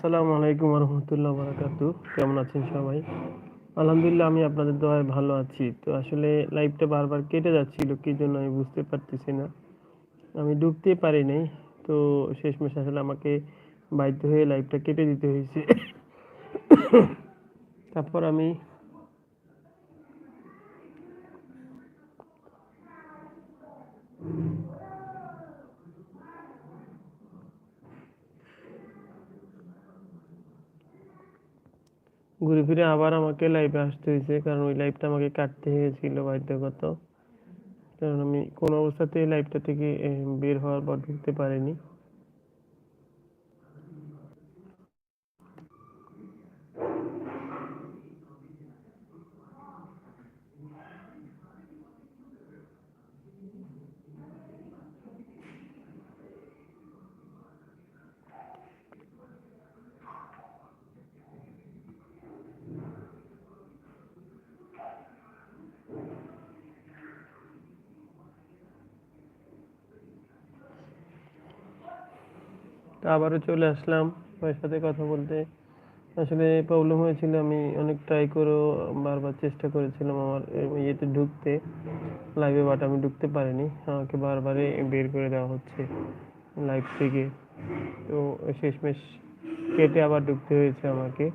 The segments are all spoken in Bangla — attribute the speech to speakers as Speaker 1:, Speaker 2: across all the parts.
Speaker 1: আসসালামু আলাইকুম রহমতুল্লাহ বারাকাতু। কেমন আছেন সবাই? আলহামদুলিল্লাহ, আমি আপনাদের দোয়ায় ভালো আছি। তো আসলে লাইভটা বারবার কেটে যাচ্ছিল, কি জন্য আমি বুঝতে পারতেছি না। আমি ঢুকতে পারি নাই। তো শেষমেশ আসলে আমাকে বাধ্য হয়ে লাইভটা কেটে দিতে হয়েছে। তারপর আমি ঘুরে ফিরে আবার আমাকে লাইভে আসতে হয়েছে, কারণ ওই লাইভটা আমাকে কাটতে হয়েছিল বাধ্যগত। কারণ আমি কোনো অবস্থাতেই লাইভটা থেকে বের হওয়ার পর ঢুকতে পারিনি তো আবারও চলে আসলাম ওর সাথে কথা বলতে। আসলে প্রবলেম হয়েছিল, আমি অনেক ট্রাই করেও বারবার চেষ্টা করেছিলাম আমার ইয়েতে ঢুকতে। লাইভে বাট আমি ঢুকতে পারিনি, আমাকে বারবারই বের করে দেওয়া হচ্ছে লাইভ থেকে। তো শেষমেশ কেটে আবার ঢুকতে হয়েছে আমাকে।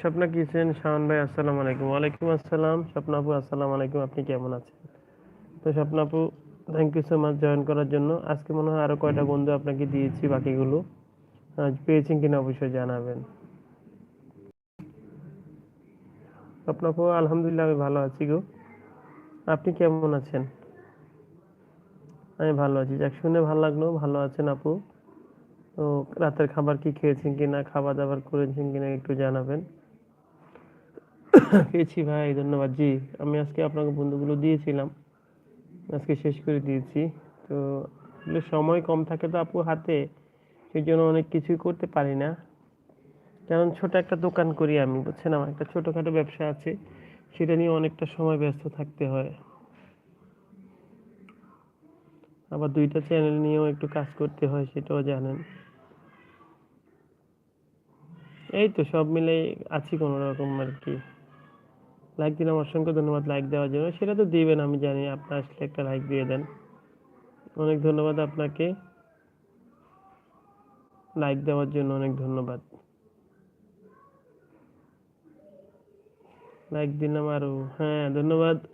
Speaker 1: স্বপ্না কিচেন শাওন ভাই, আসসালামু আলাইকুম। ওয়ালাইকুম আসসালাম। স্বপ্না আপু, আসসালামু আলাইকুম। আপনি কেমন আছেন? তো স্বপ্না আপু thank you so much join করার জন্য। আজকে মনে হয় আরও কয়টা বন্ধু আপনাকে দিয়েছি, বাকিগুলো। পেয়েছেন কিনা অবশ্যই জানাবেন। স্বপ্না আপু আলহামদুলিল্লাহ আমি ভালো আছি গো। আপনি কেমন আছেন? আমি ভালো আছি। যাক, শুনে ভালো লাগল, ভালো আছেন আপু। তো রাতের খাবার কি খেয়েছেন কিনা, খাবার দাবার করেছেন কিনা একটু জানাবেন। পেয়েছি ভাই, ধন্যবাদ জি। আমি আজকে আপনাকে বন্ধুগুলো দিয়েছিলাম। আজকে শেষ করে দিয়েছি। তো সময় কম থাকে তো আপু হাতে, সেই জন্য অনেক কিছুই করতে পারি না। কারণ ছোট একটা দোকান করি আমি, বুঝছেন? আমার একটা ছোটখাটো ব্যবসা আছে, সেটা নিয়ে অনেকটা সময় ব্যস্ত থাকতে হয়। আবার দুইটা চ্যানেল নিয়েও একটু কাজ করতে হয়, সেটাও জানেন। এই তো সব মিলে আছি কোনো রকম আর কি। লাইক দিলাম, অসংখ্য ধন্যবাদ লাইক দেওয়ার জন্য। সেটা তো দিবেন, আমি জানি। আপনার আসলে একটা লাইক দিয়ে দেন। অনেক ধন্যবাদ আপনাকে। লাইক দেওয়ার জন্য অনেক ধন্যবাদ। লাইক দিলাম আরও। হ্যাঁ ধন্যবাদ।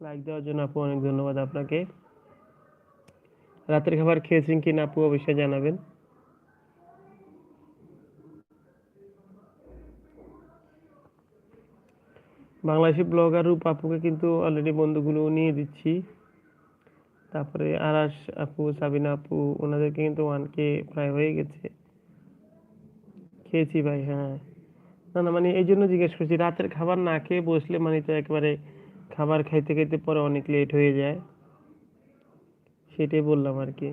Speaker 1: লাইক দেওয়ার জন্য আপু অনেক ধন্যবাদ আপনাকে। রাতের খাবার খেয়েছেন কিনা আপু অবশ্যই জানাবেন। বাংলাদেশি ব্লগার রূপ আপুকে কিন্তু অলরেডি বন্ধুগুলো নিয়ে দিচ্ছি। তারপরে আরাস আপু, সাবিনা আপু, ওনাদেরকে কিন্তু ওয়ান কে প্রায় হয়ে গেছে। খেয়েছি ভাই হ্যাঁ। না না মানে এই জন্য জিজ্ঞেস করছি, রাতের খাবার না খেয়ে বসলে মানে তো একবারে খাবার খাইতে খাইতে পরে অনেক লেট হয়ে যায়। সেটাই বললাম আর কি।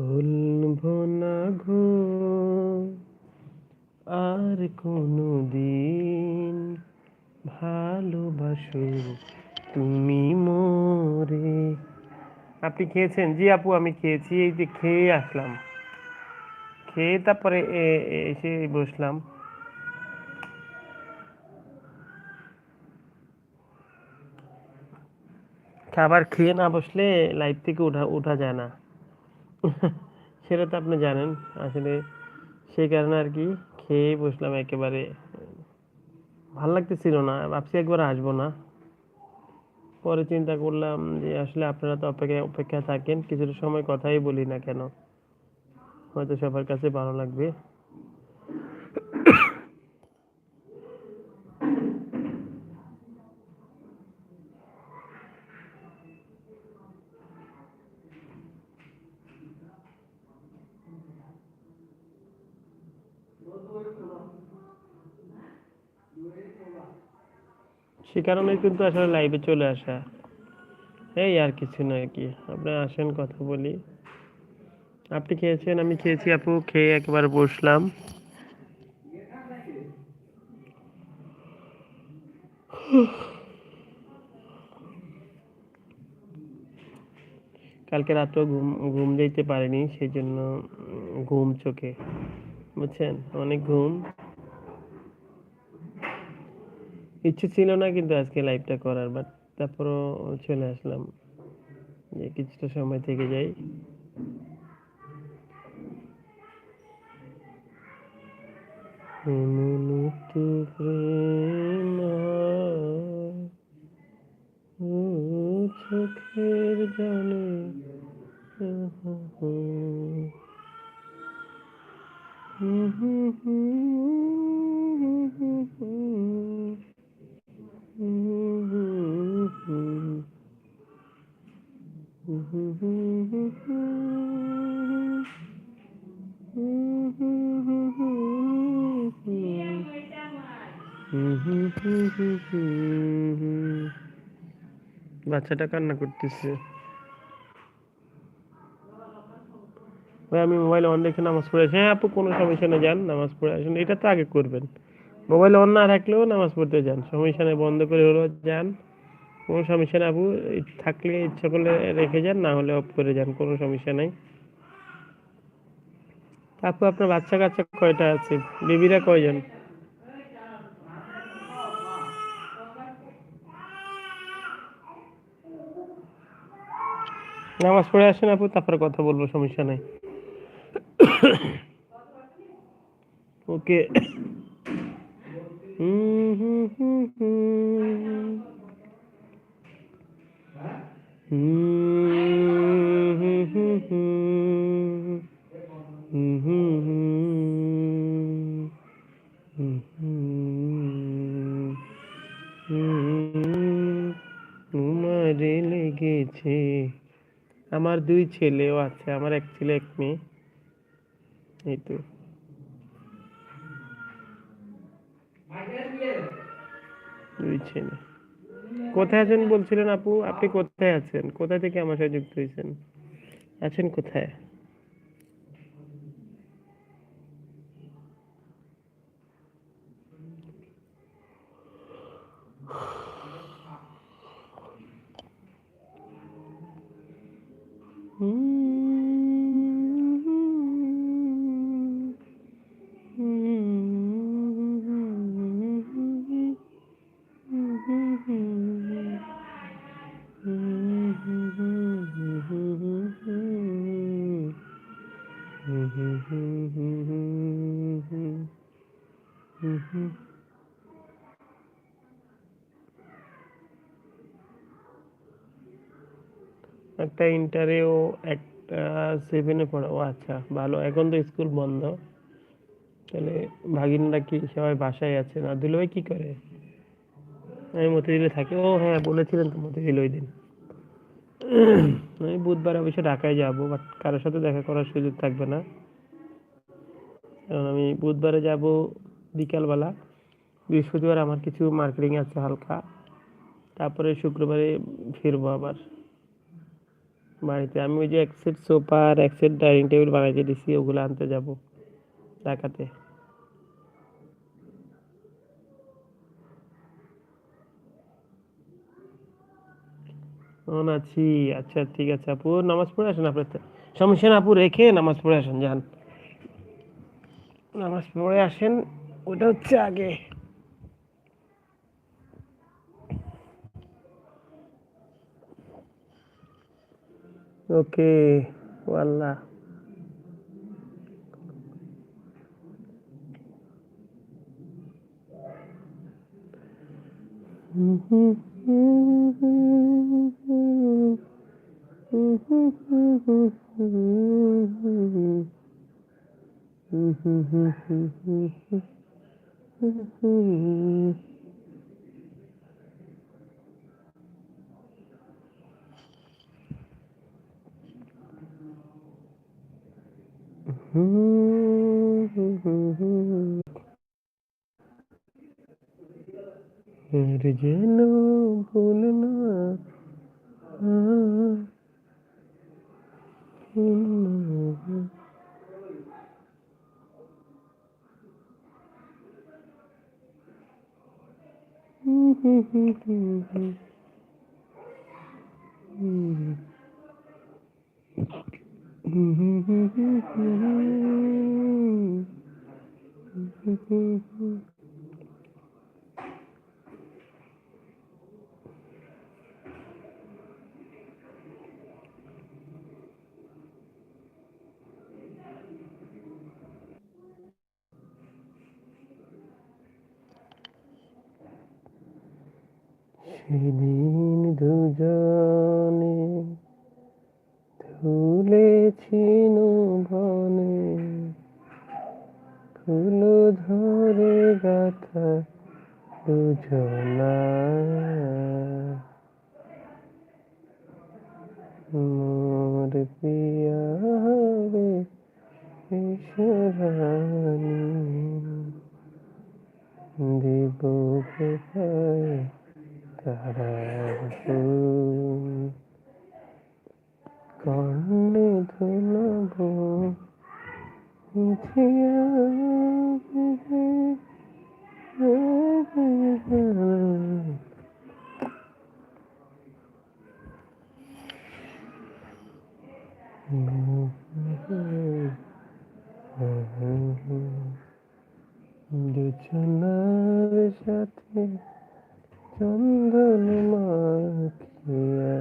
Speaker 1: ভুলবো না গো, আর কোনো দিন ভালোবাসো তুমি মোরে। আপনি খেয়েছেন? জি আপু, আমি খেয়েছি, এই যে খেয়ে আসলাম। খেয়ে তারপরে এসে বসলাম। খাবার খেয়ে না বসলে লাইফ থেকে ওঠা ওঠা যায় না। সেটা তো আপনি জানেন। আসলে সেই কারণে আর কি খেয়ে বসলাম একেবারে। ভালো লাগতেছিল না, ভাবছি একবার আসব না। পরে চিন্তা করলাম যে আসলে আপনারা তো অপেক্ষা অপেক্ষা থাকেন, কিছুটা সময় কথাই বলি না কেন। হয়তো সবার কাছে ভালো লাগবে। সে কারণে কিন্তু আসলে লাইভে চলে আসা। এই আর কিছু নয় কি, আপনি আসেন, কথা বলি। আপনি খেয়েছেন, আমি খেয়েছি আপু, খেয়ে একবার বসলাম। কালকে রাতেও ঘুম ঘুম দিতে পারিনি, সেই জন্য ঘুম চোখে। বুঝছেন? অনেক ঘুম। ইচ্ছে ছিল না কিন্তু আজকে লাইভটা করার বাট তারপরও চলে আসলাম। যে কিছুটা সময় থেকে যাই। চোখের জানে বাচ্চাটা কান্না করতেছে। ভাই, আমি মোবাইলে অন রেখে নামাজ পড়ে আসি। হ্যাঁ আপু, কোনো সমস্যা নেই, যান নামাজ পড়ে আসেন। এটা তো আগে করবেন। মোবাইলে অন না রাখলেও নামাজ পড়তে যান। সমস্যা নেই, বন্ধ করে হলেও যান। কোনো সমস্যা নেই আপু থাকলে ইচ্ছা করলে রেখে যান, না হলে অফ করে যান, কোনো সমস্যা নেই। আপু, আপনার বাচ্চা কাচ্চা কয়টা আছে? বেবিরা কয়জন? নামাজ পড়ে আসেন আপু তারপরে কথা বলব সমস্যা নাই। ওকে। তোমারে লেগেছে। আমার দুই ছেলেও আছে, আমার এক ছেলে, এক মেয়ে। এই তো দুই ছেলে। কোথায় আছেন বলছিলেন আপু? আপনি কোথায় আছেন? কোথা থেকে আমার সাথে যুক্ত হয়েছেন? আছেন কোথায়? একটা ইন্টারেও একটা সেভেনে পড়ে। ও আচ্ছা ভালো। এখন তো স্কুল বন্ধ। তাহলে ভাগিনরা কি সবাই বাসায় আছে না? দুলোই কি করে? আমি মতিঝিলে থাকি। ও হ্যাঁ বলেছিলেন তো মতিঝিল ওই দিন। আমি বুধবার অবশ্য ঢাকায় যাব বাট কারোর সাথে দেখা করার সুযোগ থাকবে না। কারণ আমি বুধবারে যাব বিকালবেলা। বৃহস্পতিবার আমার কিছু মার্কেটিং আছে হালকা। তারপরে শুক্রবারে ফিরবো আবার। বাড়িতে। আমি ওই যে এক সেট সোফা আর এক সেট ডাইনিং টেবিল বানাইতে দিছি, ওগুলো আনতে যাব ঢাকাতে। আছি। আচ্ছা ঠিক আছে আপু। নামাজ পড়ে আসেন আপনার সমস্যা না আপু, রেখে নামাজ পড়ে আসেন, যান। নামাজ পড়ে আসেন, ওটা হচ্ছে আগে। Oke, wala. Mm-hmm. আর যেন ভুল না ভুল সেদিন দুজনে ধুলেছি বনে ফুল ধরে গাথা দুজনা। মোর পিয়া রে ঈশ্বরানী দিব কোথায় কর্ণে ধুলব দুজনার সাথে চন্দন মাখিয়া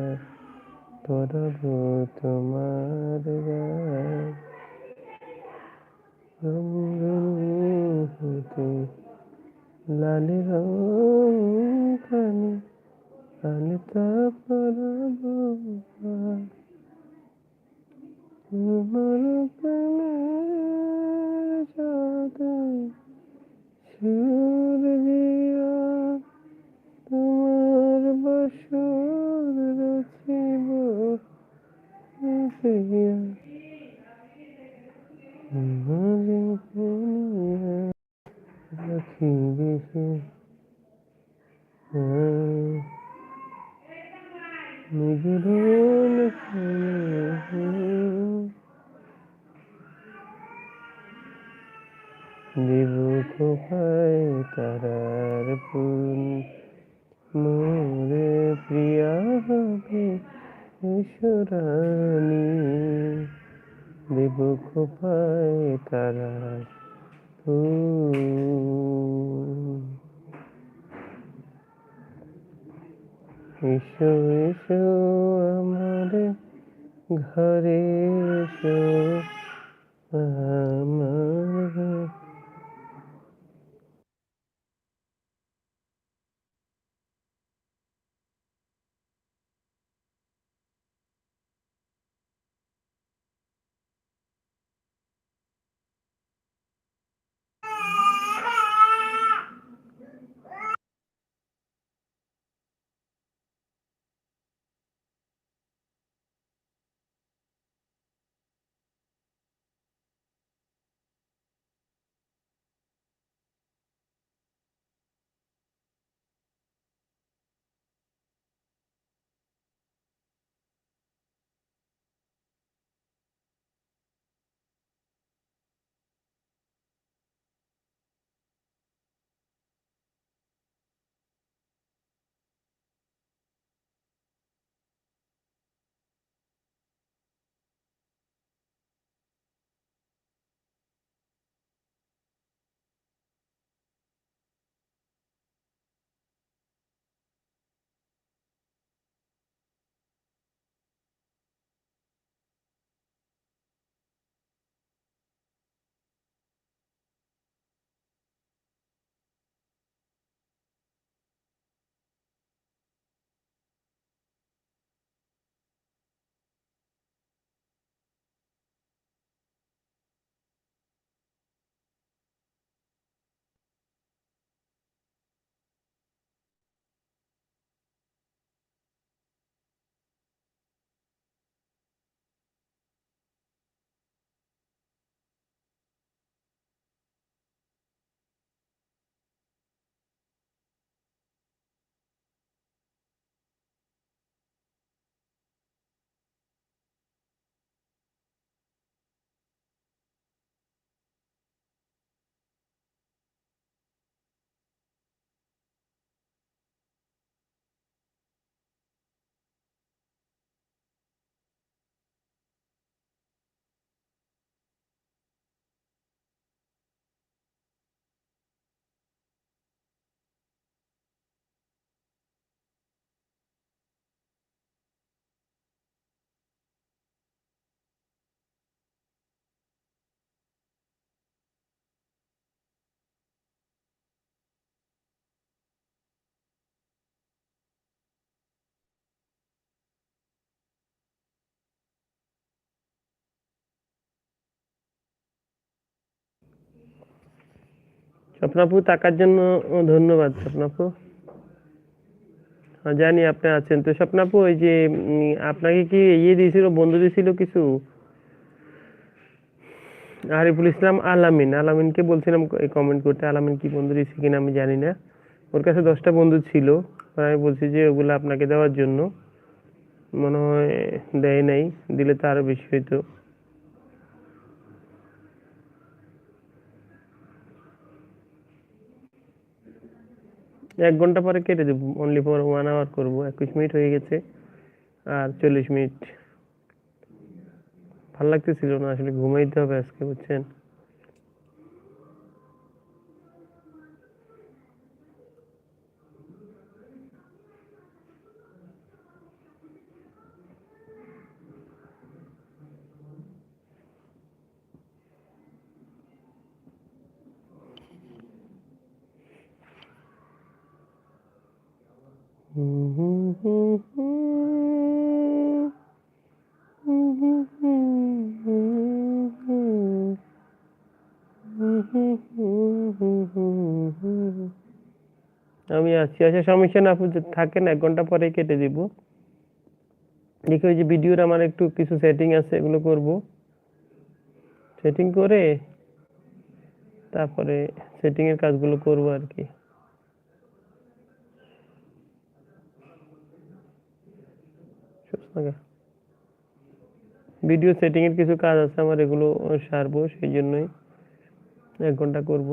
Speaker 1: পরব তোমার হতে লাল রং কানে আলতা পরব তোমার প্রেমের সাথে সুর দিয়া তোমার বসুর রচিব প্রিয়া মরে পুনিয়া রাখিবে সে নিজরুল দেব কোপায় তারার পুন মোরে প্রিয়া হবে ঈশ্বরানী দেব কোপায় তারার ফুল এসো এসো আমার ঘরে এসো আমার স্বপ্নাপু টাকার জন্য ধন্যবাদ স্বপ্নাপু হ্যাঁ, জানি আপনি আছেন। তো স্বপ্নাপু ওই যে আপনাকে কি ইয়ে দিয়েছিল বন্ধু দিয়েছিল কিছু? আরিফুল ইসলাম আলামিন। আলামিনকে বলছিলাম কমেন্ট করতে আলামিন কি বন্ধু দিয়েছে কিনা আমি জানি না। ওর কাছে দশটা বন্ধু ছিল আমি বলছি যে ওগুলো আপনাকে দেওয়ার জন্য। মনে হয় দেয় নাই দিলে তো আরও বেশি হইতো। এক ঘণ্টা পরে কেটে দেবো। অনলি ফর ওয়ান আওয়ার করব। একুশ মিনিট হয়ে গেছে আর চল্লিশ মিনিট। ভালো লাগতেছিল না, আসলে ঘুমাইতে হবে আজকে, বুঝছেন? আমি আছি। আচ্ছা সমস্যা না থাকেন, এক ঘণ্টা পরে কেটে দিব। দেখি ওই যে ভিডিওর আমার একটু কিছু সেটিং আছে, এগুলো করব। সেটিং করে তারপরে সেটিংয়ের কাজগুলো করব আর কি। ভিডিও সেটিং এর কিছু কাজ আছে আমার এগুলো সারবো সেই জন্যই এক ঘণ্টা করব।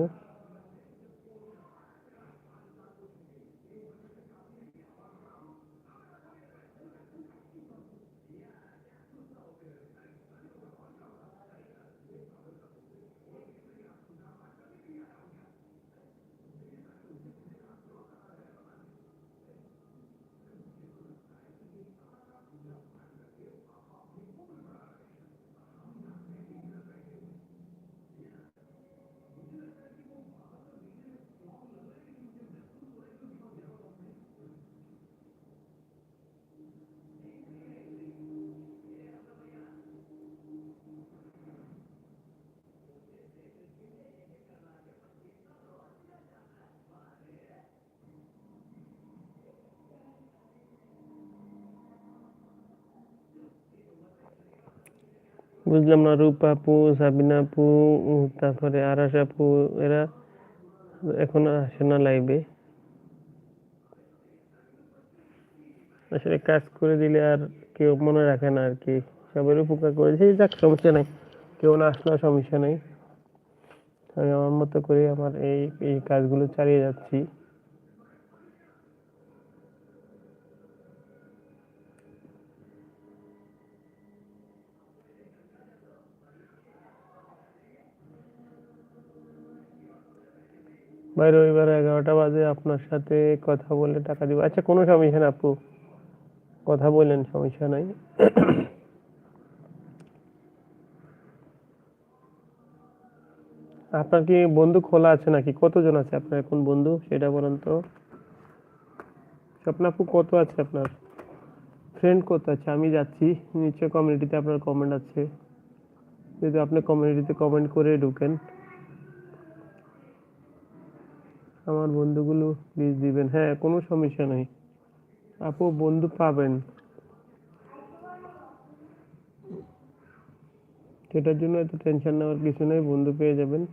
Speaker 1: বুঝলাম না, রূপা আপু, সাবিনা আপু তারপরে আরাস আপু, এরা এখন আসে না লাইভে আসলে কাজ করে দিলে আর কেউ মনে রাখে না আর কি সবার উপকার করেছে যাক, সমস্যা নাই, কেউ না আসলেও সমস্যা নাই। আমি আমার মতো করে আমার এই এই কাজগুলো চালিয়ে যাচ্ছি। ভাই রবিবার এগারোটা বাজে, আপনার সাথে কথা বলে টাকা দিব। আচ্ছা কোনো সমস্যা না আপু। কথা বললেন, সমস্যা নাই। আপনার কি বন্ধু খোলা আছে নাকি? কতজন আছে আপনার এখন বন্ধু? সেটা বলেন তো। স্বপ্ন আপু, কত আছে আপনার? ফ্রেন্ড কত আছে? আমি যাচ্ছি। নিশ্চয় কমিউনিটিতে আপনার কমেন্ট আছে। যদি আপনি কমিউনিটিতে কমেন্ট করে ঢুকেন। আমার বন্ধুগুলো প্লিজ দিবেন। হ্যাঁ কোনো সমস্যা নেই। আপু, বন্ধু পাবেন। সেটার জন্য এত টেনশন নেওয়ার কিছু নেই, বন্ধু পেয়ে যাবেন।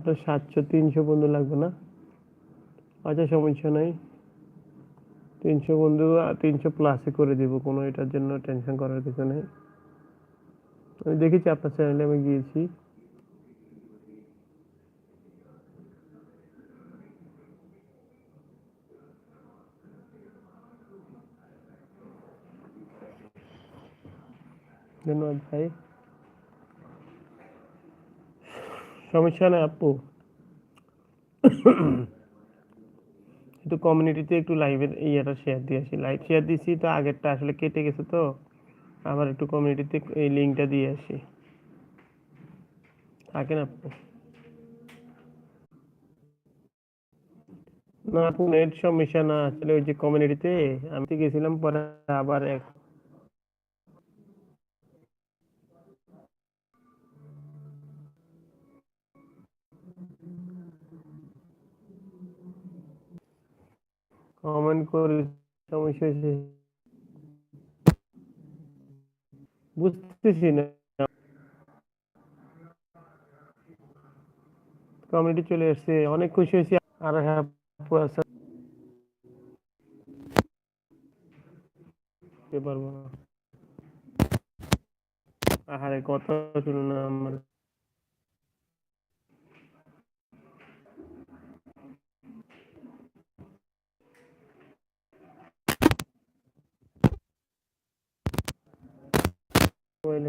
Speaker 1: আপনার সাতশো, তিনশো বন্ধু লাগবে না? আচ্ছা সমস্যা নাই। তিনশো বন্ধু তিনশো প্লাসে করে দিব, কোনো এটার জন্য টেনশন করার কিছু নেই। আমি দেখেছি আপনার চ্যানেলে আমি গিয়েছি। ধন্যবাদ ভাই। সমস্যা নেই আপু। একটু কমিউনিটিতে একটু লাইভের ইয়েটা শেয়ার দিয়ে আসি। লাইভ শেয়ার দিছি তো আগেরটা আসলে কেটে গেছে তো। আবার একটু কমিউনিটিতে এই লিঙ্কটা দিয়ে আসি। থাকেন আপু? না আপু নেট সমস্যা না। আসলে ওই যে কমিউনিটিতে আমি গেছিলাম, পরে আবার কমেন্ট করি সমস্যা বুঝতেছি না। কমিউনিটি চলে এসেছে অনেক খুশি হয়েছি। আর হ্যাঁ পারব না। আহারে, কথা শুনো না আমার মোবাইল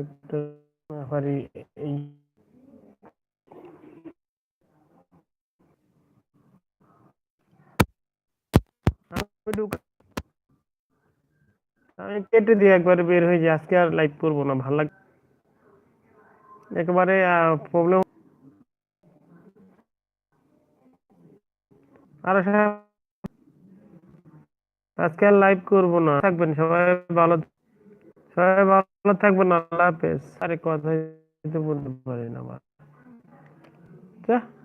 Speaker 1: আমি কেটে দিয়ে একবারে বের হয়ে যাই আজকে আর লাইভ করব না ভালো লাগে একেবারে প্রবলেম আর আজকে আর লাইভ করব না থাকবেন সবাই ভালো সবাই ভালো থাকবেন আল্লাহ হাফেজ। আরে কথা বলতে পারি না আবার। যা।